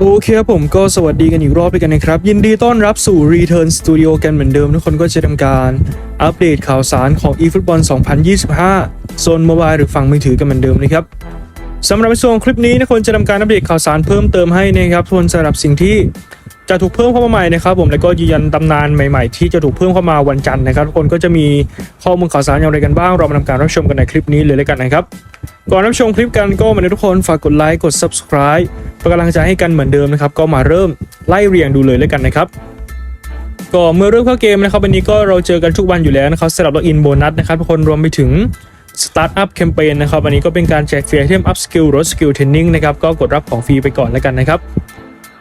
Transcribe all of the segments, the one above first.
โอเคครับผมก็สวัสดีกันอีกรอบด้วยกันนะครับ ยินดีต้อนรับสู่ Return Studio กันเหมือนเดิม ทุกคนก็จะทำการอัปเดตข่าวสารของ eFootball 2025 โซนโมบายหรือฝั่งมือถือกันเหมือนเดิมนะครับสำหรับในส่วนคลิปนี้นะคนจะทำการอัปเดตข่าวสารเพิ่มเติมให้นะครับส่วนสำหรับสิ่งที่จะถูกเพิ่มเข้ามาใหม่นะครับผมแล้วก็ยืนยันตำนานใหม่ๆ ที่จะถูกเพิ่มเข้ามาวันจันทร์นะครับทุกคนก็จะมีข้อมูลข่าวสารอย่างไรกันบ้างเรามาทำการรับชมกันในคลิปนี้เลยแล้วกันนะครับ ก่อนรับชมคลิปกันก็มาในทุกคนฝากกดไลค์กด subscribe เป็นกำลังใจให้กันเหมือนเดิมนะครับ ก็มาเริ่มไล่เรียงดูเลยแล้วกันนะครับก็เมื่อเริ่มเข้าเกมนะครับวันนี้ก็เราเจอกันทุกวันอยู่แล้วนะครับสำหรับล็อกอินโบนัสนะครับทุกคนรวมไปถึง Startup Campaign นะครับวันนี้ก็เป็นการแจกฟรีไอเทม Up Skill ลด Skill Training นะครับก็กดรับของฟรีไปก่อนแล้วกันนะครับ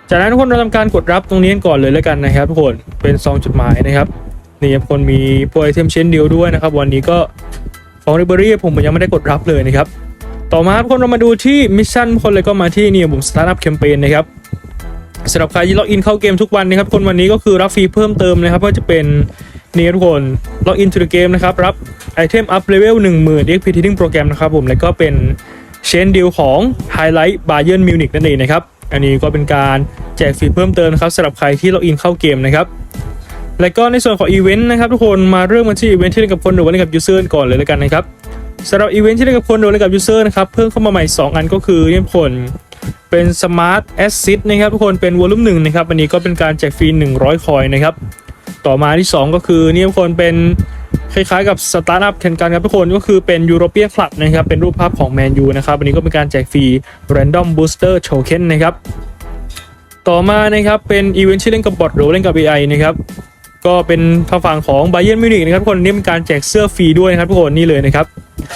จากนั้นทุกคนเราทำการกดรับตรงนี้ก่อนเลยแล้วกันนะครับทุกคนเป็นซองจดหมายนะครับนี่ทุกคนมีโปรไอเทมเช่นเดียวด้วยนะครับ วันนี้ก็ของริเบอรี่ผมยังไม่ได้กดรับเลยนะครับ ต่อมาทุกคนเรามาดูที่มิชชั่นทุกคนเลยก็มาที่นี่ผม Startup Campaign นะครับสำหรับใครที่ล็อกอินเข้าเกมทุกวันนะครับคนวันนี้ก็คือรับฟรีเพิ่มเติมนะครับก็จะเป็นนี่ทุกคนล็อกอิน to the game นะครับรับไอเทมอัพเลเวล10,000 XP Trading Program นะครับผมแล้วก็เป็นเชนดีลของ Highlight Bayern Munich นั่นเองนะครับอันนี้ก็เป็นการแจกฟรีเพิ่มเติมนะครับสำหรับใครที่ล็อกอินเข้าเกมนะครับแล้วก็ในส่วนของอีเวนต์นะครับทุกคนมาเริ่มกันที่อีเวนต์ที่เล่นกับคนหรือว่าเล่นกับยูเซอร์ก่อนเลยแล้วกันนะครับ สำหรับอีเวนต์ที่เล่นกับคนหรือว่าเล่นกับยูเซอร์นะครับ เพิ่มเข้ามาใหม่ 2 อันก็คือเนี่ยทุกคนเป็น Smart Asset นะครับทุกคนเป็นวอลลุ่มหนึ่งนะครับอันนี้ก็เป็นการแจกฟรี 100 คอยนะครับ ต่อมาที่ 2 ก็คือเนี่ยคนเป็นคล้ายๆกับสตาร์ทอัพแข่งกันครับทุกคนก็คือเป็นยูโรเปียคลับนะครับ เป็นรูปภาพของแมนยูนะครับอันนี้ก็เป็นการแจกฟรี Random Booster Token นะครับ ต่อมานะครับเป็นอีเวนต์ที่เล่นกับบอทหรือเล่นกับ AI นะครับก็เป็นทางฝั่งของ Bayern Munich นะครับทุกคนนี่เป็นการแจกเสื้อฟรีด้วยนะครับทุกคนนี่เลยนะครับ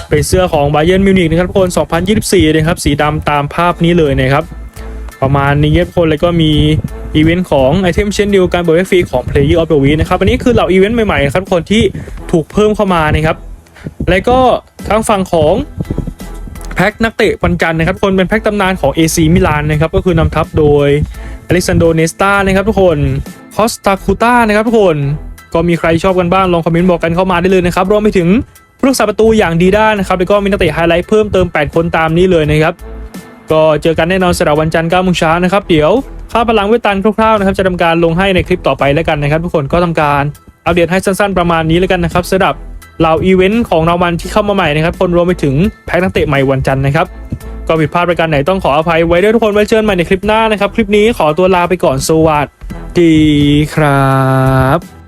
เป็นเสื้อของ Bayern Munich นะครับทุกคน 2024 นะครับ สีดำตามภาพนี้เลยนะครับ ประมาณนี้ครับคน แล้วก็มีอีเวนต์ของไอเทมเช่นเดียวกันเบอร์ฟรีของ Player of the Week นะครับ อันนี้คือเหล่าอีเวนต์ใหม่ๆนะครับทุกคนที่ถูกเพิ่มเข้ามานะครับ แล้วก็ทางฝั่งของแพ็กนักเตะวันจันนะครับทุกคนเป็นแพ็กตำนานของ AC มิลานนะครับ ก็คือนำทัพโดยอเล็กซานโดเนสตานะครับทุกคนคอสตาคูต้านะครับทุกคน ก็มีใครชอบกันบ้างลองคอมเมนต์บอกกันเข้ามาได้เลยนะครับ รวมไปถึง รักษาประตูอย่างดีด้านะครับแล้วก็มีนักเตะไฮไลท์เพิ่มเติม 8 คนตามนี้เลยนะครับ ก็เจอกันแน่นอนสำหรับวันจันทร์9โมงเช้านะครับ เดี๋ยวค่าพลังเวตันคร่าวๆนะครับ จะทำการลงให้ในคลิปต่อไปแล้วกันนะครับ ทุกคนก็ทำการอัปเดตให้สั้นๆประมาณนี้แล้วกันนะครับสำหรับเหล่าอีเวนต์ของรางวัลที่เข้ามาใหม่นะครับ คนรวมไปถึงแพ็กนักเตะใหม่วันจันทร์นะครับก็ผิดพลาดประการไหนต้องขออภัยไว้ด้วยทุกคนไว้เจอกันใหม่ในคลิปหน้านะครับ คลิปนี้ขอตัวลาไปก่อนสวัสดีครับ